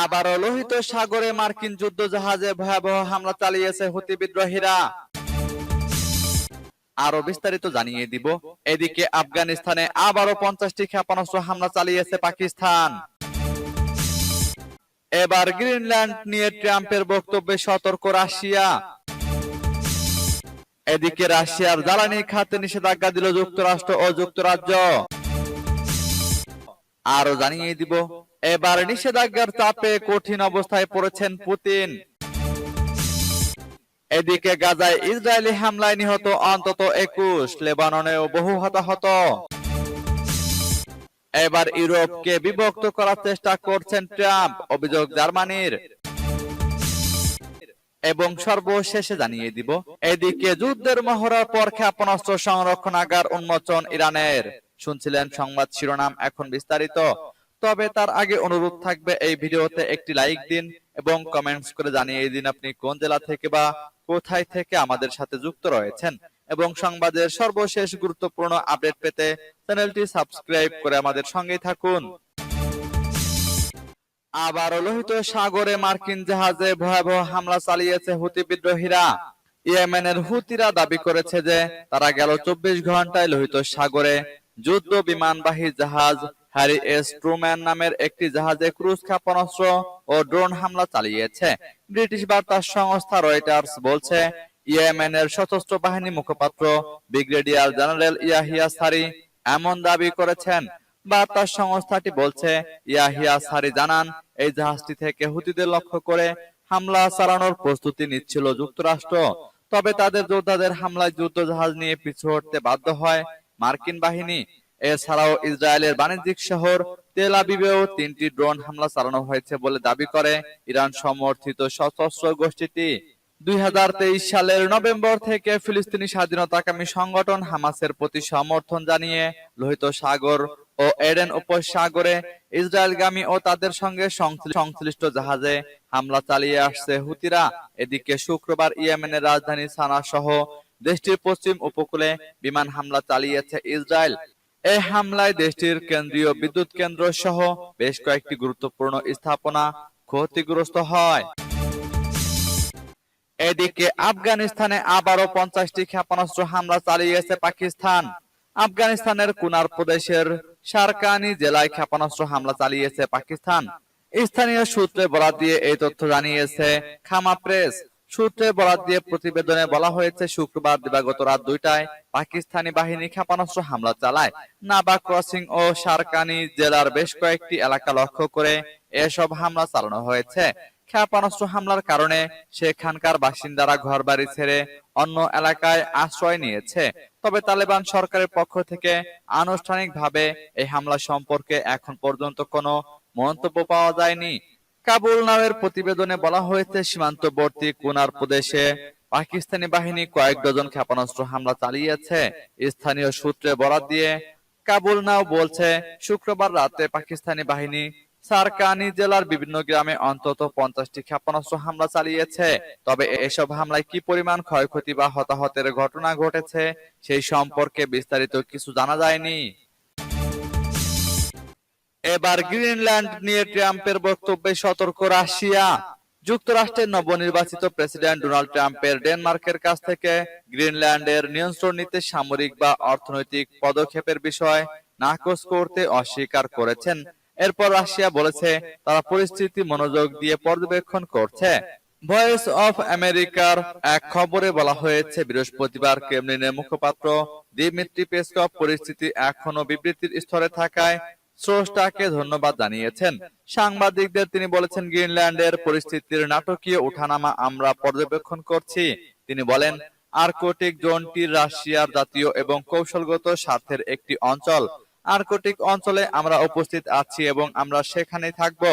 আবারও লোহিত সাগরে মার্কিন যুদ্ধ জাহাজে ভয়াবহ হামলা চালিয়েছে হুতি বিদ্রোহীরা। আরও বিস্তারিত জানিয়ে দিব। এদিকে আফগানিস্তানে আবারও পঞ্চাশটি ক্ষেপণাস্ত্র হামলা চালিয়েছে পাকিস্তান। এবার গ্রিনল্যান্ড নিয়ে ট্রাম্পের বক্তব্যে সতর্ক রাশিয়া। এদিকে রাশিয়ার জ্বালানি খাতে নিষেধাজ্ঞা দিল যুক্তরাষ্ট্র ও যুক্তরাজ্য। আরও জানিয়ে দিব এবার নিষেধাজ্ঞার চাপে কঠিন অবস্থায় পড়েছেন পুতিন। এদিকে গাজায় ইসরায়েলি হামলায় নিহত অন্তত একুশ, লেবাননেও বহু হতাহত। এবার ইউরোপকে বিভক্ত করার চেষ্টা করছেন ট্রাম্প, অভিযোগ জার্মানির। এবং সর্বশেষে জানিয়ে দিব, এদিকে যুদ্ধের মহড়ার পর ক্ষেপণাস্ত্র সংরক্ষণাগার উন্মোচন ইরানের। শুনছিলেন সংবাদ শিরোনাম এখন বিস্তারিত। তবে তার আগে অনুরোধ থাকবে এই ভিডিওতে একটি লাইক দিন এবং কমেন্টস করে জানিয়ে দিন আপনি কোন জেলা থেকে বা কোথায় থেকে আমাদের সাথে যুক্ত রয়েছেন। এবং সংবাদের সর্বশেষ গুরুত্বপূর্ণ আপডেট পেতে চ্যানেলটি সাবস্ক্রাইব করে আমাদের সঙ্গেই থাকুন। আবারও লোহিত সাগরে মার্কিন জাহাজে ভয়াবহ হামলা চালিয়েছে হুতি বিদ্রোহীরা। ইয়েমেনের হুতিরা দাবি করেছে যে তারা গেল চব্বিশ ঘন্টায় লোহিত সাগরে যুদ্ধ বিমানবাহী জাহাজ হ্যারি এস ট্রুম্যান নামের একটি জাহাজে ক্রুজ ক্ষেপণাস্ত্র ও ড্রোন হামলা চালিয়েছে। ব্রিটিশ বার্তা সংস্থা রয়টার্স বলছে, ইয়েমেনের সশস্ত্র বাহিনী মুখপাত্র ব্রিগেডিয়ার জেনারেল ইয়াহিয়া সারি এমন দাবি করেছেন। বার্তা সংস্থাটি বলছে, ইয়াহিয়া সারি জানান, এই জাহাজটি থেকে হুতিদের লক্ষ্য করে হামলা চালানোর প্রস্তুতি নিচ্ছিল যুক্তরাষ্ট্র। তবে তাদের যোদ্ধাদের হামলায় যুদ্ধ জাহাজ নিয়ে পিছু হটতে বাধ্য হয় মার্কিন বাহিনী। এছাড়াও ইসরায়েলের বাণিজ্যিক শহর তেল আবিবেও তিনটি ড্রোন হামলা চালানো হয়েছে বলে দাবি করে ইরান সমর্থিত সশস্ত্র গোষ্ঠীটি। দুই সালের নভেম্বর থেকে ফিলিস্তিনি স্বাধীনতাকামী সংগঠন হামাসের প্রতি সমর্থন জানিয়ে লোহিত সাগর ও এডেন উপসাগরে ইসরায়েলগামী ও তাদের সঙ্গে সংশ্লি- সংশ্লিষ্ট জাহাজে হামলা চালিয়ে আসছে হুতিরা। এদিকে শুক্রবার ইয়েমেনের রাজধানী সানা সহ দেশটির পশ্চিম উপকূলে বিমান হামলা চালিয়েছে ইসরায়েল। এই হামলায় দেশটির কেন্দ্রীয় বিদ্যুৎ কেন্দ্র সহ বেশ কয়েকটি গুরুত্বপূর্ণ স্থাপনা ক্ষতিগ্রস্ত হয়। এদিকে আফগানিস্তানে আবারও পঞ্চাশটি ক্ষেপণাস্ত্র হামলা চালিয়েছে পাকিস্তান। আফগানিস্তানের কুনার প্রদেশের সারকানি জেলায় ক্ষেপণাস্ত্র হামলা চালিয়েছে পাকিস্তান। স্থানীয় সূত্রে বরাত দিয়ে এই তথ্য জানিয়েছে খামা প্রেস। সূত্রে বরাত দিয়ে প্রতিবেদনে বলা হয়েছে, শুক্রবার দিবাগত রাত দুইটায় পাকিস্তানি বাহিনী ক্ষেপণাস্ত্র হামলা চালায়। নাবা ক্রসিং ও সারকানি জেলার বেশ কয়েকটি এলাকা লক্ষ্য করে এসব হামলা চালানো হয়েছে। ক্ষেপণাস্ত্র হামলার কারণে সেখানকার বাসিন্দারা ঘরবাড়ি ছেড়ে অন্য এলাকায় আশ্রয় নিয়েছে। তবে তালেবান সরকারের পক্ষ থেকে আনুষ্ঠানিকভাবে এই হামলা সম্পর্কে এখন পর্যন্ত কোনো মন্তব্য পাওয়া যায়নি। কাবুল নামের প্রতিবেদনে বলা হয়েছে, সীমান্তবর্তী কুনার প্রদেশে পাকিস্তানি বাহিনী কয়েক ডজন ক্ষেপণাস্ত্র হামলা চালিয়েছে। স্থানীয় সূত্রে বরাত দিয়ে কাবুল নাও বলছে, শুক্রবার রাতে পাকিস্তানি বাহিনী সারকানি জেলার বিভিন্ন গ্রামে অন্তত পঞ্চাশটি ক্ষেপণাস্ত্র হামলা চালিয়েছে। তবে এসব হামলায় কি পরিমাণ ক্ষয়ক্ষতি বা হতাহতের ঘটনা ঘটেছে, সেই সম্পর্কে বিস্তারিত কিছু জানা যায়নি। এবার গ্রিনল্যান্ড নিয়ে ট্রাম্পের বক্তব্যে সতর্ক রাশিয়া। যুক্তরাষ্ট্রের নবনির্বাচিত প্রেসিডেন্ট ডোনাল্ড ট্রাম্পের ডেনমার্কের কাছ থেকে গ্রিনল্যান্ডের নিয়ন্ত্রণ নিতে সামরিক বা অর্থনৈতিক পদক্ষেপের বিষয় নাকচ করতে অস্বীকার করেছেন। এরপর রাশিয়া বলেছে তারা পরিস্থিতি মনোযোগ দিয়ে পর্যবেক্ষণ করছে। ভয়েস অফ আমেরিকার এক খবরে বলা হয়েছে বৃহস্পতিবার ক্রেমলিনের মুখপাত্র দিমিত্রি পেসকভ পরিস্থিতি এখনও বিবৃতির স্তরে থাকায় স্রষ্টাকে ধন্যবাদ জানিয়েছেন। সাংবাদিকদের তিনি বলেছেন, গ্রিনল্যান্ডের পরিস্থিতির নাটকীয় ওঠানামা আমরা পর্যবেক্ষণ করছি। তিনি বলেন, আর্কটিক জোনটি রাশিয়ার জাতীয় এবং কৌশলগত স্বার্থের একটি অঞ্চল। আর্কটিক অঞ্চলে আমরা উপস্থিত আছি এবং আমরা সেখানে থাকব।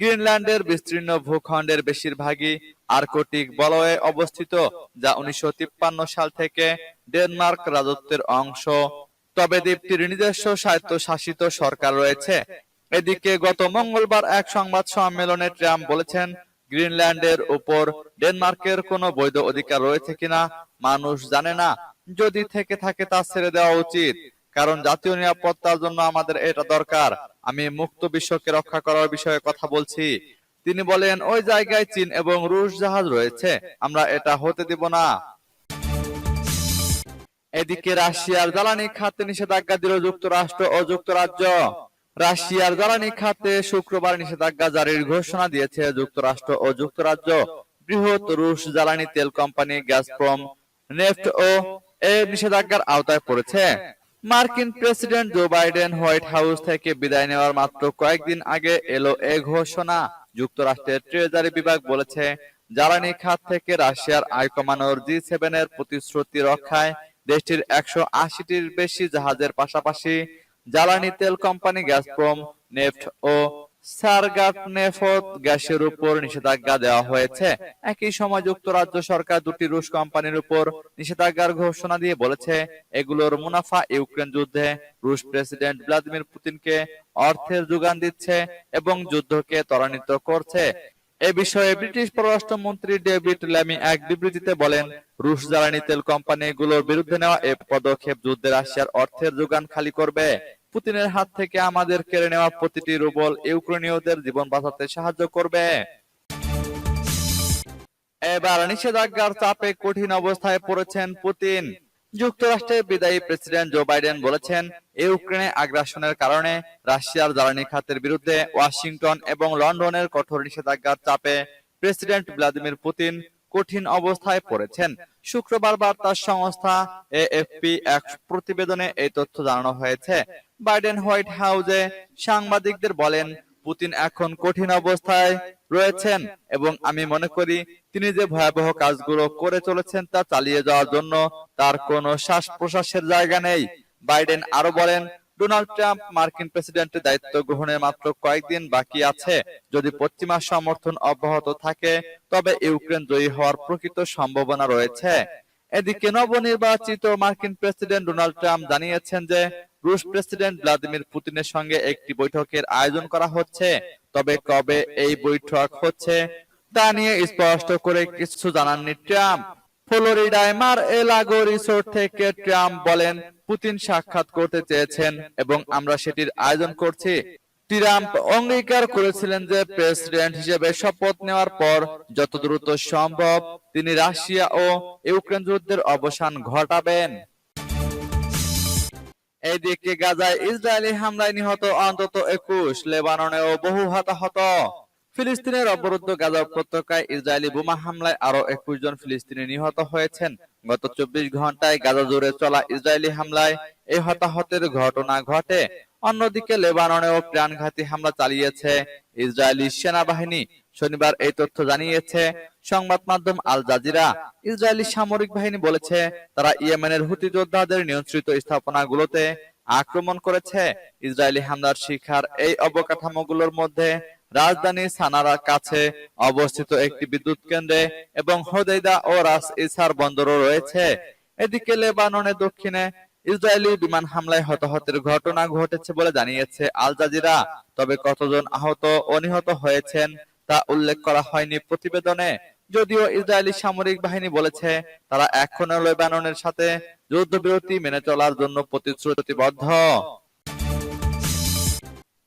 গ্রিনল্যান্ডের বিস্তীর্ণ ভূখণ্ডের বেশিরভাগই আর্কটিক বলয়ে অবস্থিত, যা উনিশশো তিপ্পান্ন সাল থেকে ডেনমার্ক রাজত্বের অংশ। তবে দ্বীপটির নিজস্ব স্বায়ত্তশাসিত সরকার রয়েছে। এদিকে গত মঙ্গলবার এক সংবাদ সম্মেলনে ট্রাম্প বলেছেন, গ্রিনল্যান্ডের উপর ডেনমার্কের কোনো বৈধ অধিকার রয়েছে কিনা, মানুষ জানে না। যদি থেকে থাকে তা ছেড়ে দেওয়া উচিত। কারণ জাতীয় নিরাপত্তার জন্য আমাদের এটা দরকার। আমি মুক্ত বিশ্বকে রক্ষা করার বিষয়ে কথা বলছি। তিনি বলেন, ওই জায়গায় চীন এবং রুশ জাহাজ রয়েছে। আমরা এটা হতে দিব না। এদিকে রাশিয়ার জ্বালানি খাতে নিষেধাজ্ঞা দিল যুক্তরাষ্ট্র ও যুক্তরাজ্য। রাশিয়ার জ্বালানি খাতে শুক্রবার নিষেধাজ্ঞা জারির ঘোষণা দিয়েছে যুক্তরাষ্ট্র ও যুক্তরাজ্য। বৃহৎ রুশ জ্বালানি তেল কোম্পানি গ্যাসপ্রম নেফট ও এ নিষেধাজ্ঞার আওতায় পড়েছে। মার্কিন president Joe Biden White House থেকে বিদায় নেওয়ার মাত্র কয়েকদিন আগে এলো এ ঘোষণা। যুক্তরাষ্ট্রের ট্রেজারি বিভাগ বলেছে, জ্বালানি খাত থেকে রাশিয়ার আয় কমানোর জি সেভেনের প্রতিশ্রুতি রক্ষায় দেশটির একশো আশিটির বেশি জাহাজের পাশাপাশি জ্বালানি তেল কোম্পানি গ্যাসপ্রম, নেফট ও গ্যাসের উপর নিষেধাজ্ঞা দেওয়া হয়েছে। একই সময় যুক্তরাজ্য সরকার দুটি রুশ কোম্পানির উপর নিষেধাজ্ঞার ঘোষণা দিয়ে বলেছে, এগুলোর মুনাফা ইউক্রেন যুদ্ধে রুশ প্রেসিডেন্ট ভ্লাদিমির পুতিনকে অর্থের যোগান দিচ্ছে এবং যুদ্ধকে ত্বরান্বিত করছে। এ বিষয়ে ব্রিটিশ পররাষ্ট্রমন্ত্রী ডেভিড ল্যামি এক বিবৃতিতে বলেন, রুশ জ্বালানি তেল কোম্পানিগুলোর বিরুদ্ধে নেওয়া এ পদক্ষেপ যুদ্ধে রাশিয়ার অর্থের যোগান খালি করবে। পুতিনের হাত থেকে আমাদের কেড়ে নেওয়া প্রতিটি রুবল ইউক্রেনীয়দের জীবন বাঁচাতে সাহায্য করবে। এবার নিষেধাজ্ঞার চাপে কঠিন অবস্থায় পড়েছেন পুতিন। যুক্তরাষ্ট্রের বিদায়ী প্রেসিডেন্ট জো বাইডেন বলেছেন ইউক্রেনে আগ্রাসনের কারণে রাশিয়ার জ্বালানি খাতের বিরুদ্ধে ওয়াশিংটন এবং লন্ডনের কঠোর নিষেধাজ্ঞার চাপে প্রেসিডেন্ট ভ্লাদিমির পুতিন কঠিন অবস্থায় পড়েছেন। শুক্রবার বার্তা সংস্থা এএফপি এক প্রতিবেদনে এই তথ্য জানানো হয়েছে। বাইডেন হোয়াইট হাউসে সাংবাদিকদের বলেন, পুতিন এখন কঠিন অবস্থায় রয়েছেন এবং আমি মনে করি তিনি যে ভয়াবহ কাজগুলো করে চলেছেন তা চালিয়ে যাওয়ার জন্য তার কোনো শ্বাস প্রশ্বাসের জায়গা নেই। বাইডেন আরও বলেন ডোনাল্ড ট্রাম্প মার্কিন প্রেসিডেন্টের দায়িত্ব গ্রহণের মাত্র কয়েকদিন বাকি আছে। যদি পশ্চিমা সমর্থন অব্যাহত থাকে তবে ইউক্রেন জয়ী হওয়ার প্রকৃত সম্ভাবনা রয়েছে। এদিকে নবনির্বাচিত মার্কিন প্রেসিডেন্ট ডোনাল্ড ট্রাম্প জানিয়েছেন যে রুশ প্রেসিডেন্ট ভ্লাদিমির পুতিনের সঙ্গে একটি বৈঠকের আয়োজন করা হচ্ছে। তবে কবে এই বৈঠক হচ্ছে তা নিয়ে স্পষ্ট করে কিছু জানাননি ট্রাম্প। ফ্লোরিডায় মার এলাগো রিসোর্ট থেকে ট্রাম্প বলেন, পুতিন সাক্ষাৎ করতে চেয়েছেন এবং আমরা সেটির আয়োজন করছি। ট্রাম্প অঙ্গীকার করেছিলেন যে প্রেসিডেন্ট হিসেবে শপথ নেওয়ার পর যত দ্রুত সম্ভব তিনি রাশিয়া ও ইউক্রেন যুদ্ধের অবসান ঘটাবেন। এইদিকে গাজায় ইসরায়েলি হামলায় নিহত অন্তত একুশ, লেবাননেও বহু হতাহত। ফিলিস্তিনের অবরুদ্ধ গাজা উপত্যকায় ইসরায়েলি বোমা হামলায় আরও একুশ জন ফিলিস্তিনি নিহত হয়েছেন। গত চব্বিশ ঘন্টায় গাজা জুড়ে চলা ইসরায়েলি হামলায় এই হতাহতের ঘটনা ঘটে। অন্যদিকে লেবাননেও প্রাণঘাতী হামলা চালিয়েছে। ইসরায়েলি সেনাবাহিনী শনিবার এই তথ্য জানিয়েছে। সংবাদ মাধ্যম আল জাজিরা, ইসরায়েলি সামরিক বাহিনী বলেছে, তারা ইয়েমেনের হুতি যোদ্ধাদের নিয়ন্ত্রিত স্থাপনাগুলোতে আক্রমণ করেছে। ইসরায়েলি হামলার শিকার এই অবকাঠামোগুলোর মধ্যে রাজধানী সানারার কাছে অবস্থিত একটি বিদ্যুৎ কেন্দ্রে এবং হোদেইদা ও রাস ইসার বন্দরও রয়েছে। এদিকে লেবাননের দক্ষিণে ইসরায়েলি বিমান হামলায় হতাহতের ঘটনা ঘটেছে বলে জানিয়েছে আল জাজিরা। তবে কতজন আহত ও নিহত হয়েছেন তা উল্লেখ করা হয়নি প্রতিবেদনে। যদিও ইসরায়েলি সামরিক বাহিনী বলেছে, তারা এখনও লেবাননের সাথে যুদ্ধবিরতি মেনে চলার জন্য প্রতিশ্রুতিবদ্ধ।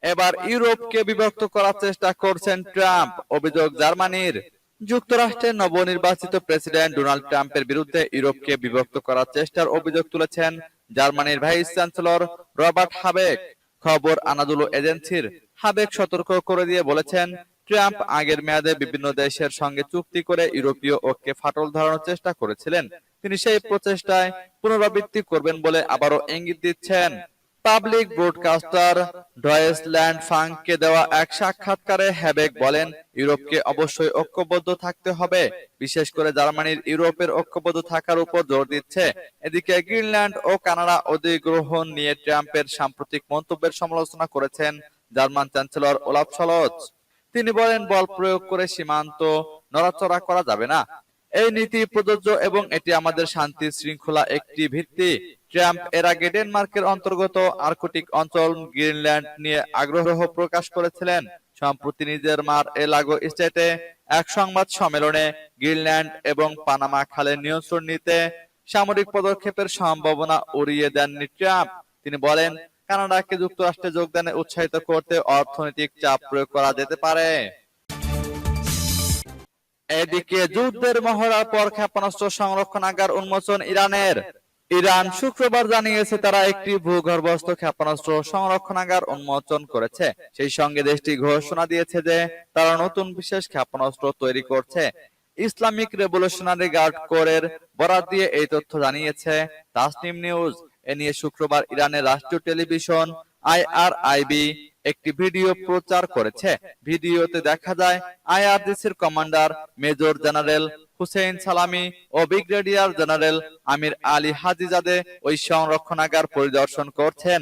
এবার ইউরোপকে বিভক্ত করার চেষ্টা করছেন ট্রাম্প। অভিযোগ জার্মানির। যুক্তরাষ্ট্রের নবনির্বাচিত প্রেসিডেন্ট ডোনাল্ড ট্রাম্পের বিরুদ্ধে ইউরোপকে বিভক্ত করার চেষ্টার অভিযোগ তুলেছেন জার্মানির ভাইস চ্যান্সেলর রবার্ট হাবেক খবর আনাদুলো এজেন্সির হাবেক সতর্ক করে দিয়ে বলেছেন, ট্রাম্প আগের মেয়াদে বিভিন্ন দেশের সঙ্গে চুক্তি করে ইউরোপীয় ঐক্যে ফাটল ধরানোর চেষ্টা করেছিলেন। তিনি সেই প্রচেষ্টায় পুনরাবৃত্তি করবেন বলে আবারও ইঙ্গিত দিচ্ছেন। পাবলিক ব্রডকাস্টার ডয়েসল্যান্ড ফাংকে দেওয়া এক সাক্ষাৎকারে হ্যাবেক বলেন, ইউরোপকে অবশ্যই ঐক্যবদ্ধ থাকতে হবে। বিশেষ করে জার্মানির ইউরোপের ঐক্যবদ্ধ থাকার উপর জোর দিচ্ছে। এদিকে গ্রিনল্যান্ড ও কানাডা অধিগ্রহণ নিয়ে ট্রাম্পের সাম্প্রতিক মন্তব্যের সমালোচনা করেছেন জার্মান চ্যান্সেলর ওলাফ সলজ। তিনি বলেন, বল প্রয়োগ করে সীমান্ত নড়াচড়া করা যাবে না। এই নীতি প্রযোজ্য এবং এটি আমাদের শান্তি শৃঙ্খলা একটি ভিত্তি। ট্রাম্প এর আগে ডেনমার্কের অন্তর্গত আর্কটিক অঞ্চল গ্রিনল্যান্ড নিয়ে আগ্রহ প্রকাশ করেছিলেন। সম্প্রতি নিজের মার এলাগো স্টেটে এক সংবাদ সম্মেলনে গ্রিনল্যান্ড এবং পানামা খালের নিয়ন্ত্রণ নিতে সামরিক পদক্ষেপের সম্ভাবনা উড়িয়ে দেননি ট্রাম্প। তিনি বলেন, কানাডাকে যুক্তরাষ্ট্রে যোগদানে উৎসাহিত করতে অর্থনৈতিক চাপ প্রয়োগ করা যেতে পারে। এদিকে যুদ্ধের মহড়ার পর ক্ষেপণাস্ত্র সংরক্ষণাগার উন্মোচন ইরানের। ইরান শুক্রবার জানিয়েছে তারা একটি ভূগর্ভস্থ ক্ষেপণাস্ত্র সংরক্ষণাগার উন্মোচন করেছে। সেই সঙ্গে দেশটি ঘোষণা দিয়েছে যে তারা নতুন বিশেষ ক্ষেপণাস্ত্র তৈরি করছে। ইসলামিক রেভলিউশনারি গার্ড কোরের বরাত দিয়ে এই তথ্য জানিয়েছে। তাসনিম নিউজ, এ নিয়ে শুক্রবার ইরানের রাষ্ট্রীয় টেলিভিশন আইআরআইবি একটি ভিডিও প্রচার করেছে। ভিডিওতে দেখা যায় আইআরডিসির commander, major general Hossein Salami ও brigadier general Amir Ali Hajizadeh ওই সংরক্ষণাগার পরিদর্শন করছেন।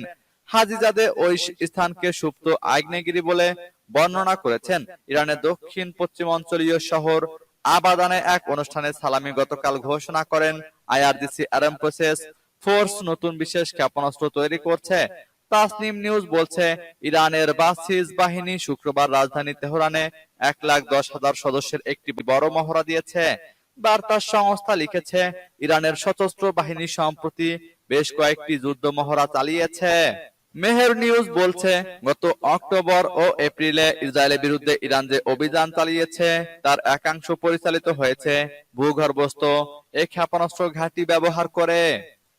হাজিজাদে ওই স্থানকে সুপ্ত আগ্নেয়গিরি বলে বর্ণনা করেছেন। ইরানের দক্ষিণ পশ্চিম অঞ্চলীয় শহর আবাদানে এক অনুষ্ঠানে সালামি গতকাল ঘোষণা করেন। আইআরডিসি আরএম ফোর্স নতুন বিশেষ ক্ষেপণাস্ত্র তৈরি করছে। তাসনিম নিউজ বলছে, ইরানের বাসিস বাহিনী শুক্রবার রাজধানী তেহরানে এক লাখ দশ হাজার সদস্যের একটি বড় মহড়া দিয়েছে। বার্তা সংস্থা লিখেছে, ইরানের সশস্ত্র বাহিনী সম্প্রতি বেশ কয়েকটি যুদ্ধ মহড়া চালিয়েছে। মেহের নিউজ বলছে, গত অক্টোবর ও এপ্রিলে ইসরায়েলের বিরুদ্ধে ইরান যে অভিযান চালিয়েছে, তার একাংশ পরিচালিত হয়েছে ভূগর্ভস্থ এই ক্ষেপণাস্ত্র ঘাঁটি ব্যবহার করে।